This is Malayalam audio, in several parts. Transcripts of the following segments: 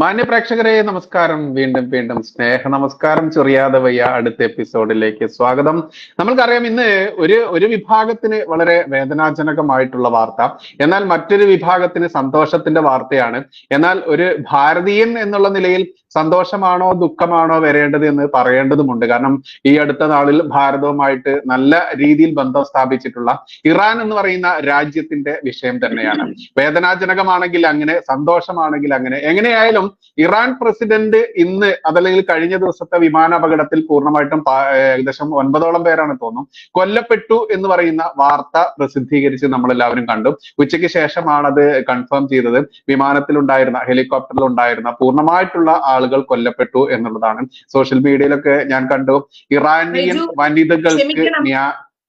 മാന്യ പ്രേക്ഷകരെ നമസ്കാരം. വീണ്ടും വീണ്ടും സ്നേഹ നമസ്കാരം. ചൊറിയാതെ വയ്യ അടുത്ത എപ്പിസോഡിലേക്ക് സ്വാഗതം. നമ്മൾക്കറിയാം ഇന്ന് ഒരു ഒരു വിഭാഗത്തിന് വളരെ വേദനാജനകമായിട്ടുള്ള വാർത്ത. എന്നാൽ മറ്റൊരു വിഭാഗത്തിന് സന്തോഷത്തിന്റെ വാർത്തയാണ്. എന്നാൽ ഒരു ഭാരതീയൻ എന്നുള്ള നിലയിൽ സന്തോഷമാണോ ദുഃഖമാണോ വരേണ്ടത് എന്ന് പറയേണ്ടതുമുണ്ട്. കാരണം ഈ അടുത്ത നാളിൽ ഭാരതവുമായിട്ട് നല്ല രീതിയിൽ ബന്ധം സ്ഥാപിച്ചിട്ടുള്ള ഇറാൻ എന്ന് പറയുന്ന രാജ്യത്തിന്റെ വിഷയം തന്നെയാണ്. വേദനാജനകമാണെങ്കിൽ അങ്ങനെ സന്തോഷമാണെങ്കിൽ അങ്ങനെ. എങ്ങനെയായാലും ഇറാൻ പ്രസിഡന്റ് ഇന്ന് അതല്ലെങ്കിൽ കഴിഞ്ഞ ദിവസത്തെ വിമാന അപകടത്തിൽ പൂർണമായിട്ടും ഏകദേശം ഒൻപതോളം പേരാണ് തോന്നുന്നു. കൊല്ലപ്പെട്ടു എന്ന് പറയുന്ന വാർത്ത പ്രസിദ്ധീകരിച്ച് നമ്മൾ എല്ലാവരും കണ്ടു. ഉച്ചയ്ക്ക് ശേഷമാണ് അത് കൺഫേം ചെയ്തത്. വിമാനത്തിൽ ഉണ്ടായിരുന്ന ഹെലികോപ്റ്ററിൽ ഉണ്ടായിരുന്ന പൂർണമായിട്ടുള്ള ആളുകൾ കൊല്ലപ്പെട്ടു എന്നുള്ളതാണ്. സോഷ്യൽ മീഡിയയിലൊക്കെ ഞാൻ കണ്ടു. ഇറാനിയൻ വനിതകൾക്ക്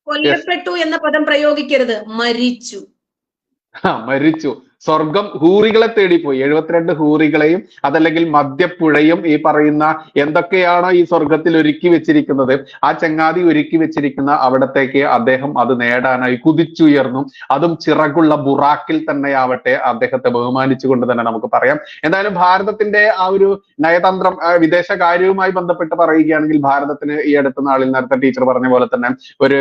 കൊല്ലപ്പെട്ടു എന്ന പദം പ്രയോഗിക്കരുത്. മരിച്ചു. ആ, മരിച്ചു. സ്വർഗം ഹൂറികളെ തേടിപ്പോയി. എഴുപത്തിരണ്ട് ഹൂറികളെയും അതല്ലെങ്കിൽ മദ്യപ്പുഴയും ഈ പറയുന്ന എന്തൊക്കെയാണ് ഈ സ്വർഗത്തിൽ ഒരുക്കി വെച്ചിരിക്കുന്നത്? ആ ചങ്ങാതി ഒരുക്കി വെച്ചിരിക്കുന്ന അവിടത്തേക്ക് അദ്ദേഹം അത് നേടാനായി കുതിച്ചുയർന്നു. അതും ചിറകുള്ള ബുറാക്കിൽ തന്നെ തന്നെയാവട്ടെ അദ്ദേഹത്തെ ബഹുമാനിച്ചുകൊണ്ട് തന്നെ നമുക്ക് പറയാം. എന്തായാലും ഭാരതത്തിന്റെ ആ ഒരു നയതന്ത്രം വിദേശകാര്യവുമായി ബന്ധപ്പെട്ട് പറയുകയാണെങ്കിൽ ഭാരതത്തിന് ഈ അടുത്ത നാളിൽ നേരത്തെ ടീച്ചർ പറഞ്ഞ പോലെ തന്നെ ഒരു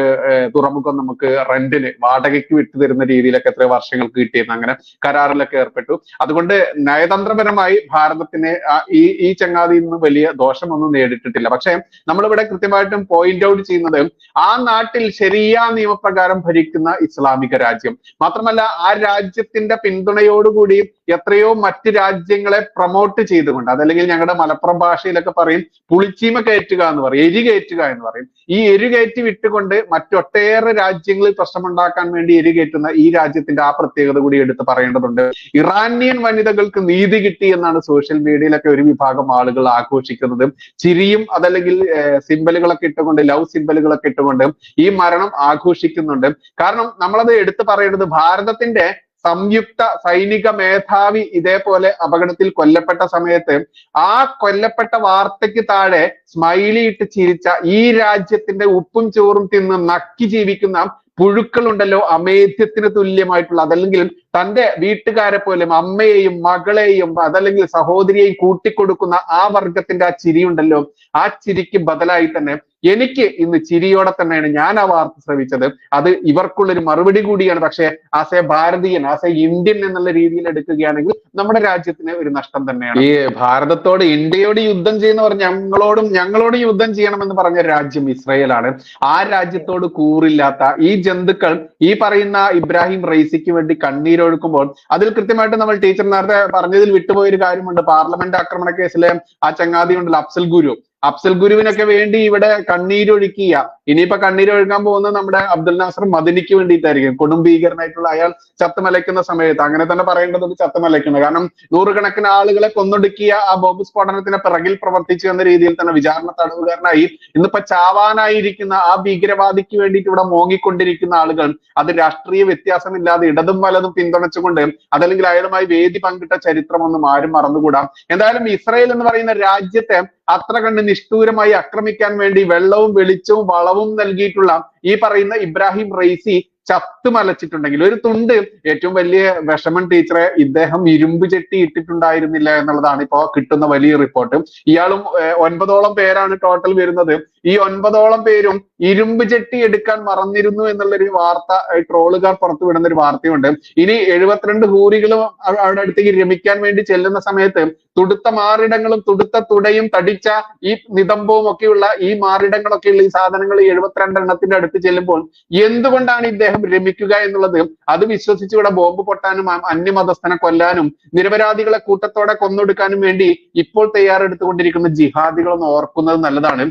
തുറമുഖം നമുക്ക് റെന്റിന് വാടകയ്ക്ക് വിട്ടു തരുന്ന രീതിയിലൊക്കെ എത്ര വർഷങ്ങൾക്ക് കിട്ടിയിരുന്നു അങ്ങനെ കരാറിലൊക്കെ ഏർപ്പെട്ടു. അതുകൊണ്ട് നയതന്ത്രപരമായി ഭാരതത്തിന് ഈ ഈ ചങ്ങാതിയിൽ നിന്ന് വലിയ ദോഷമൊന്നും നേരിട്ടിട്ടില്ല. പക്ഷേ നമ്മളിവിടെ കൃത്യമായിട്ടും പോയിന്റ് ഔട്ട് ചെയ്യുന്നത് ആ നാട്ടിൽ ശരിയാ നിയമപ്രകാരം ഭരിക്കുന്ന ഇസ്ലാമിക രാജ്യം. മാത്രമല്ല ആ രാജ്യത്തിന്റെ പിന്തുണയോടുകൂടി എത്രയോ മറ്റ് രാജ്യങ്ങളെ പ്രൊമോട്ട് ചെയ്തുകൊണ്ട് അതല്ലെങ്കിൽ ഞങ്ങളുടെ മലപ്പുറം ഭാഷയിലൊക്കെ പറയും പുളിച്ചീമ കയറ്റുക എന്ന് പറയും എരി കയറ്റുക എന്ന് പറയും. ഈ എരി കയറ്റി വിട്ടുകൊണ്ട് മറ്റൊട്ടേറെ രാജ്യങ്ങളിൽ പ്രശ്നമുണ്ടാക്കാൻ വേണ്ടി എരി കയറ്റുന്ന ഈ രാജ്യത്തിന്റെ ആ പ്രത്യേകത കൂടി എടുത്ത് പറയേണ്ടതുണ്ട് ഇറാനിയൻ വനിതകൾക്ക് നീതി കിട്ടി എന്നാണ് സോഷ്യൽ മീഡിയയിലൊക്കെ ഒരു വിഭാഗം ആളുകൾ ആഘോഷിക്കുന്നത്. ചിരിയും അതല്ലെങ്കിൽ സിമ്പലുകളൊക്കെ ഇട്ടുകൊണ്ട് ലവ് സിമ്പലുകളൊക്കെ ഇട്ടുകൊണ്ട് ഈ മരണം ആഘോഷിക്കുന്നുണ്ട്. കാരണം നമ്മളത് എടുത്തു പറയേണ്ടത് ഭാരതത്തിന്റെ സംയുക്ത സൈനിക മേധാവി ഇതേപോലെ അപകടത്തിൽ കൊല്ലപ്പെട്ട സമയത്ത് ആ കൊല്ലപ്പെട്ട വാർത്തയ്ക്ക് താഴെ സ്മൈലി ഇട്ട് ചിരിച്ച ഈ രാജ്യത്തിന്റെ ഉപ്പും ചോറും തിന്ന് നക്കി ജീവിക്കുന്ന പുഴുക്കളുണ്ടല്ലോ അമേധ്യത്തിന് തുല്യമായിട്ടുള്ള അതല്ലെങ്കിൽ തന്റെ വീട്ടുകാരെ പോലും അമ്മയെയും മകളെയും അതല്ലെങ്കിൽ സഹോദരിയെയും കൂട്ടിക്കൊടുക്കുന്ന ആ വർഗത്തിന്റെ ആ ചിരിയുണ്ടല്ലോ ആ ചിരിക്ക് ബദലായി തന്നെ എനിക്ക് ഇന്ന് ചിരിയോടെ തന്നെയാണ് ഞാൻ ആ വാർത്ത ശ്രവിച്ചത്. അത് ഇവർക്കുള്ളൊരു മറുപടി കൂടിയാണ്. പക്ഷേ ആസ് എ ഭാരതീയൻ ആസ് എ ഇന്ത്യൻ എന്നുള്ള രീതിയിൽ എടുക്കുകയാണെങ്കിൽ നമ്മുടെ രാജ്യത്തിന് ഒരു നഷ്ടം തന്നെയാണ്. ഈ ഭാരതത്തോട് ഇന്ത്യയോട് യുദ്ധം ചെയ്യുന്ന പറഞ്ഞ ഞങ്ങളോടും ഞങ്ങളോട് യുദ്ധം ചെയ്യണമെന്ന് പറഞ്ഞ രാജ്യം ഇസ്രയേലാണ്. ആ രാജ്യത്തോട് കൂറില്ലാത്ത ഈ ജന്തുക്കൾ ഈ പറയുന്ന ഇബ്രാഹിം റൈസിക്ക് വേണ്ടി കണ്ണീരൊഴുക്കുമ്പോൾ അതിൽ കൃത്യമായിട്ട് നമ്മൾ ടീച്ചർ നേരത്തെ പറഞ്ഞതിൽ വിട്ടുപോയൊരു കാര്യമുണ്ട്. പാർലമെന്റ് ആക്രമണ കേസിലെ ആ ചങ്ങാതി ഉണ്ടല്ലോ അഫ്സൽ ഗുരു. അഫ്സൽ ഗുരുവിനൊക്കെ വേണ്ടി ഇവിടെ കണ്ണീരൊഴുക്കിയ ഇനിയിപ്പോ കണ്ണീരൊഴുക്കാൻ പോകുന്നത് നമ്മുടെ അബ്ദുൽ നാസർ മദിനിക്ക് വേണ്ടിയിട്ടായിരിക്കും. കൊടും ഭീകരനായിട്ടുള്ള അയാൾ ചത്തുമലയ്ക്കുന്ന സമയത്ത്. അങ്ങനെ തന്നെ പറയേണ്ടത് ചത്തുമലയ്ക്കുന്നത്. കാരണം നൂറുകണക്കിന് ആളുകളെ കൊന്നൊടുക്കിയ ആ ബോംബ് സ്ഫോടനത്തിന്റെ പിറകിൽ പ്രവർത്തിച്ചു എന്ന രീതിയിൽ തന്നെ വിചാരണ തടവുകാരനായി ഇന്നിപ്പോ ചാവാനായിരിക്കുന്ന ആ ഭീകരവാദിക്ക് വേണ്ടിയിട്ട് ഇവിടെ മോങ്ങിക്കൊണ്ടിരിക്കുന്ന ആളുകൾ അത് രാഷ്ട്രീയ വ്യത്യാസമില്ലാതെ ഇടതും വലതും പിന്തുണച്ചുകൊണ്ട് അതല്ലെങ്കിൽ അയാളുമായി വേദി പങ്കിട്ട ചരിത്രമൊന്നും ആരും മറന്നുകൂടാ. എന്തായാലും ഇസ്രായേൽ എന്ന് പറയുന്ന രാജ്യത്തെ അത്ര കണ്ട് നിഷ്ഠൂരമായി ആക്രമിക്കാൻ വേണ്ടി വെള്ളവും വെളിച്ചവും വളവും നൽകിയിട്ടുള്ള ഈ പറയുന്ന ഇബ്രാഹിം റൈസി ചത്തു മലച്ചിട്ടുണ്ടെങ്കിൽ ഒരു തുണ്ട്. ഏറ്റവും വലിയ വിഷമൻ ടീച്ചറെ ഇദ്ദേഹം ഇരുമ്പ് ചെട്ടി ഇട്ടിട്ടുണ്ടായിരുന്നില്ല എന്നുള്ളതാണ് ഇപ്പോ കിട്ടുന്ന വലിയ റിപ്പോർട്ട് ഇയാളും ഒൻപതോളം പേരാണ് ടോട്ടൽ വരുന്നത്. ഈ ഒൻപതോളം പേരും ഇരുമ്പ് ചെട്ടി എടുക്കാൻ മറന്നിരുന്നു എന്നുള്ളൊരു വാർത്ത ട്രോളുകാർ പുറത്തു വിടുന്ന ഒരു വാർത്തയുണ്ട്. ഇനി എഴുപത്തിരണ്ട് ഹൂറികളും അവ- അവിടെ അടുത്തേക്ക് രമിക്കാൻ വേണ്ടി ചെല്ലുന്ന സമയത്ത് തുടുത്ത മാറിടങ്ങളും തുടുത്ത തുടയും തടിച്ച ഈ നിതംബവും ഒക്കെയുള്ള ഈ മാറിടങ്ങളൊക്കെയുള്ള ഈ സാധനങ്ങൾ എഴുപത്തിരണ്ട് എണ്ണത്തിന്റെ അടുത്ത് ചെല്ലുമ്പോൾ എന്തുകൊണ്ടാണ് ഇദ്ദേഹം രമിക്കുക എന്നുള്ളത്? അത് വിശ്വസിച്ച് ഇവിടെ ബോംബ് പൊട്ടാനും അന്യമതസ്ഥനെ കൊല്ലാനും നിരപരാധികളെ കൂട്ടത്തോടെ കൊന്നൊടുക്കാനും വേണ്ടി ഇപ്പോൾ തയ്യാറെടുത്തുകൊണ്ടിരിക്കുന്ന ജിഹാദികളൊന്ന് ഓർക്കുന്നത് നല്ലതാണ്.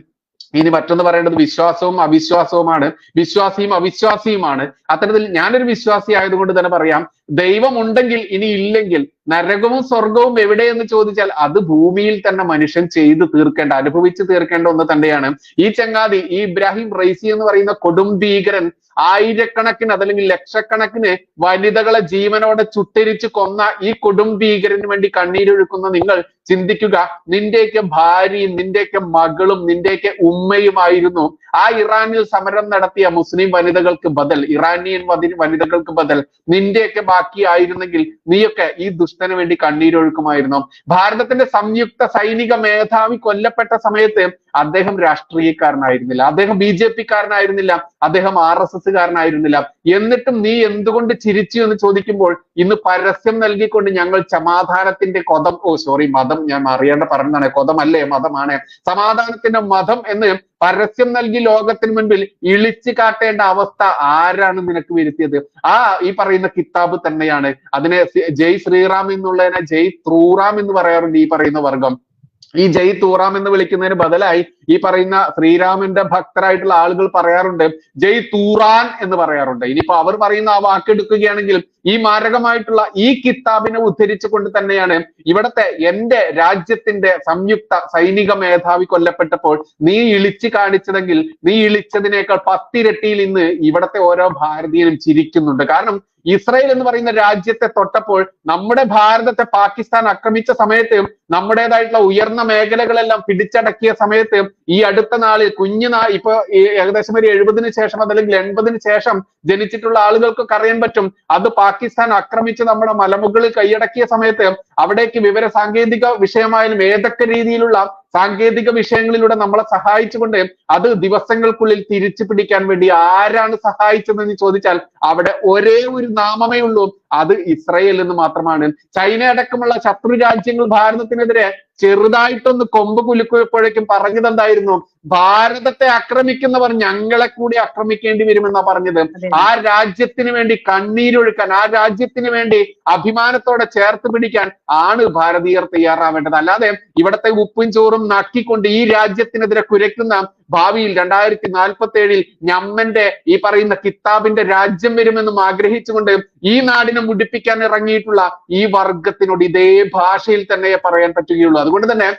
ഇനി മറ്റൊന്ന് പറയേണ്ടത് വിശ്വാസവും അവിശ്വാസവുമാണ്. വിശ്വാസിയും അവിശ്വാസിയുമാണ്. അത്തരത്തിൽ ഞാനൊരു വിശ്വാസി ആയതുകൊണ്ട് തന്നെ പറയാം ദൈവമുണ്ടെങ്കിൽ ഇനി ഇല്ലെങ്കിൽ നരകവും സ്വർഗവും എവിടെയെന്ന് ചോദിച്ചാൽ അത് ഭൂമിയിൽ തന്നെ മനുഷ്യൻ ചെയ്തു തീർക്കേണ്ട അനുഭവിച്ച് തീർക്കേണ്ട ഒന്ന് തന്നെയാണ്. ഈ ചങ്ങാതി ഈ ഇബ്രാഹിം റൈസി എന്ന് പറയുന്ന കൊടും ഭീകരൻ ആയിരക്കണക്കിന് അതല്ലെങ്കിൽ ലക്ഷക്കണക്കിന് വനിതകളെ ജീവനോടെ ചുട്ടരിച്ച് കൊന്ന ഈ കൊടും ഭീകരന് വേണ്ടി കണ്ണീരൊഴുക്കുന്ന നിങ്ങൾ ചിന്തിക്കുക നിന്റെയൊക്കെ ഭാര്യയും നിന്റെയൊക്കെ മകളും നിന്റെയൊക്കെ ഉമ്മയുമായിരുന്നു. ആ ഇറാനിൽ സമരം നടത്തിയ മുസ്ലിം വനിതകൾക്ക് ബദൽ ഇറാനിയൻ വനിതകൾക്ക് ബദൽ നിന്റെയൊക്കെ ബാക്കിയായിരുന്നെങ്കിൽ നീയൊക്കെ ഈ ദുഷ്ട ദുഷ്ടന് വേണ്ടി കണ്ണീരൊഴുക്കുമായിരുന്നു. ഭാരതത്തിന്റെ സംയുക്ത സൈനിക മേധാവി കൊല്ലപ്പെട്ട സമയത്ത് അദ്ദേഹം രാഷ്ട്രീയക്കാരനായിരുന്നില്ല. അദ്ദേഹം ബി ജെ പിക്കാരനായിരുന്നില്ല. അദ്ദേഹം ആർ എസ് എസ് കാരനായിരുന്നില്ല എന്നിട്ടും നീ എന്തുകൊണ്ട് ചിരിച്ചു എന്ന് ചോദിക്കുമ്പോൾ ഇന്ന് പരസ്യം നൽകിക്കൊണ്ട് ഞങ്ങൾ സമാധാനത്തിന്റെ കൊതം ഓ സോറി മതം ഞാൻ അറിയേണ്ട പറഞ്ഞതാണ്. കൊതമല്ലേ മതമാണ്. സമാധാനത്തിന്റെ മതം എന്ന് പരസ്യം നൽകി ലോകത്തിന് മുൻപിൽ ഇളിച്ചു കാട്ടേണ്ട അവസ്ഥ ആരാണ് നിനക്ക് വരുത്തിയത്? ആ ഈ പറയുന്ന കിതാബ് തന്നെയാണ്. അതിനെ ജയ് ശ്രീറാം എന്നുള്ളതിനെ ജയ് ത്രൂറാം എന്ന് പറയാറുണ്ട് ഈ പറയുന്ന വർഗം. ഈ ജയ് തൂറാം എന്ന് വിളിക്കുന്നതിന് ബദലായി ഈ പറയുന്ന ശ്രീരാമന്റെ ഭക്തരായിട്ടുള്ള ആളുകൾ പറയാറുണ്ട് ജയ് തൂറാൻ എന്ന് പറയാറുണ്ട്. ഇനിയിപ്പോ അവർ പറയുന്ന ആ വാക്ക് എടുക്കുകയാണെങ്കിൽ ഈ മാരകമായിട്ടുള്ള ഈ കിതാബിനെ ഉദ്ധരിച്ചുകൊണ്ട് തന്നെയാണ് ഇവിടത്തെ എന്റെ രാജ്യത്തിന്റെ സംയുക്ത സൈനിക മേധാവി കൊല്ലപ്പെട്ടപ്പോൾ നീ ഇളിച്ചു കാണിച്ചതെങ്കിൽ നീ ഇളിച്ചതിനേക്കാൾ പത്തിരട്ടിയിൽ ഇന്ന് ഇവിടത്തെ ഓരോ ഭാരതീയനും ചിരിക്കുന്നുണ്ട്. കാരണം ഇസ്രായേൽ എന്ന് പറയുന്ന രാജ്യത്തെ തൊട്ടപ്പോൾ നമ്മുടെ ഭാരതത്തെ പാകിസ്ഥാൻ ആക്രമിച്ച സമയത്തും നമ്മുടേതായിട്ടുള്ള ഉയർന്ന മേഖലകളെല്ലാം പിടിച്ചടക്കിയ സമയത്തും ഈ അടുത്ത നാളിൽ കുഞ്ഞു നാ ഇപ്പൊ ഏകദേശം ഒരു എഴുപതിന് ശേഷം അതല്ലെങ്കിൽ എൺപതിന് ശേഷം ജനിച്ചിട്ടുള്ള ആളുകൾക്കൊക്കെ അറിയാൻ പറ്റും. അത് പാകിസ്ഥാൻ ആക്രമിച്ച് നമ്മുടെ മലമുകളിൽ കൈയടക്കിയ സമയത്ത് അവിടേക്ക് വിവര സാങ്കേതിക വിഷയമായാലും ഏതൊക്കെ രീതിയിലുള്ള സാങ്കേതിക വിഷയങ്ങളിലൂടെ നമ്മളെ സഹായിച്ചുകൊണ്ട് അത് ദിവസങ്ങൾക്കുള്ളിൽ തിരിച്ചു പിടിക്കാൻ വേണ്ടി ആരാണ് സഹായിച്ചതെന്ന് ചോദിച്ചാൽ അവിടെ ഒരേ ഒരു നാമമേ ഉള്ളൂ. അത് ഇസ്രയേൽ എന്ന് മാത്രമാണ്. ചൈന അടക്കമുള്ള ശത്രു രാജ്യങ്ങൾ ഭാരതത്തിനെതിരെ ചെറുതായിട്ടൊന്ന് കൊമ്പ് കുലുക്കുമ്പോഴേക്കും പറഞ്ഞത് എന്തായിരുന്നു ഭാരതത്തെ ആക്രമിക്കുന്നവർ ഞങ്ങളെ കൂടി ആക്രമിക്കേണ്ടി വരുമെന്നാ പറഞ്ഞത്. ആ രാജ്യത്തിന് വേണ്ടി കണ്ണീരൊഴുക്കാൻ ആ രാജ്യത്തിന് വേണ്ടി അഭിമാനത്തോടെ ചേർത്ത് പിടിക്കാൻ ആണ് ഭാരതീയർ തയ്യാറാവേണ്ടത്. അല്ലാതെ ഇവിടത്തെ ഉപ്പും ചോറും നക്കിക്കൊണ്ട് ഈ രാജ്യത്തിനെതിരെ കുരയ്ക്കുന്ന ഭാവിയിൽ രണ്ടായിരത്തി നാൽപ്പത്തി ഏഴിൽ ഞമ്മന്റെ ഈ പറയുന്ന കിതാബിന്റെ രാജ്യം വരുമെന്നും ആഗ്രഹിച്ചുകൊണ്ട് ഈ നാടിനെ മുടിപ്പിക്കാൻ ഇറങ്ങിയിട്ടുള്ള ഈ വർഗത്തിനോട് ഇതേ ഭാഷയിൽ തന്നെ പറയാൻ പറ്റുകയുള്ളൂ. അതുകൊണ്ട് തന്നെ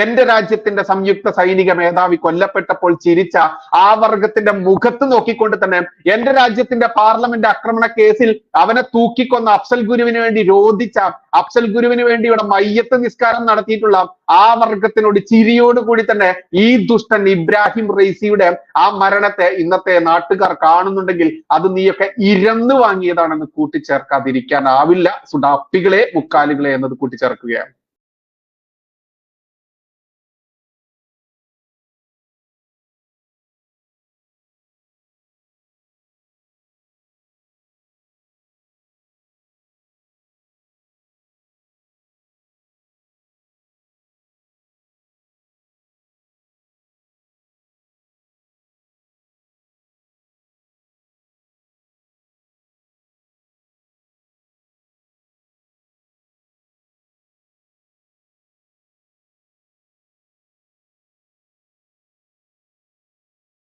എന്റെ രാജ്യത്തിന്റെ സംയുക്ത സൈനിക മേധാവി കൊല്ലപ്പെട്ടപ്പോൾ ചിരിച്ച ആ വർഗത്തിന്റെ മുഖത്ത് നോക്കിക്കൊണ്ട് തന്നെ എന്റെ രാജ്യത്തിന്റെ പാർലമെന്റ് ആക്രമണ കേസിൽ അവനെ തൂക്കിക്കൊന്ന അഫ്സൽ ഗുരുവിന് വേണ്ടി രോധിച്ച അഫ്സൽ ഗുരുവിന് വേണ്ടി ഇവിടെ മയ്യത്ത് നിസ്കാരം നടത്തിയിട്ടുള്ള ആ വർഗത്തിനോട് ചിരിയോടുകൂടി തന്നെ ഈ ദുഷ്ടൻ ഇബ്രാഹിം റൈസിയുടെ ആ മരണത്തെ ഇന്നത്തെ നാട്ടുകാർ കാണുന്നുണ്ടെങ്കിൽ അത് നീയൊക്കെ ഇരന്നു വാങ്ങിയതാണെന്ന് കൂട്ടിച്ചേർക്കാതിരിക്കാനാവില്ല. സുഡാപ്പികളെ മുക്കാലുകളെ എന്നത് കൂട്ടിച്ചേർക്കുകയാണ്.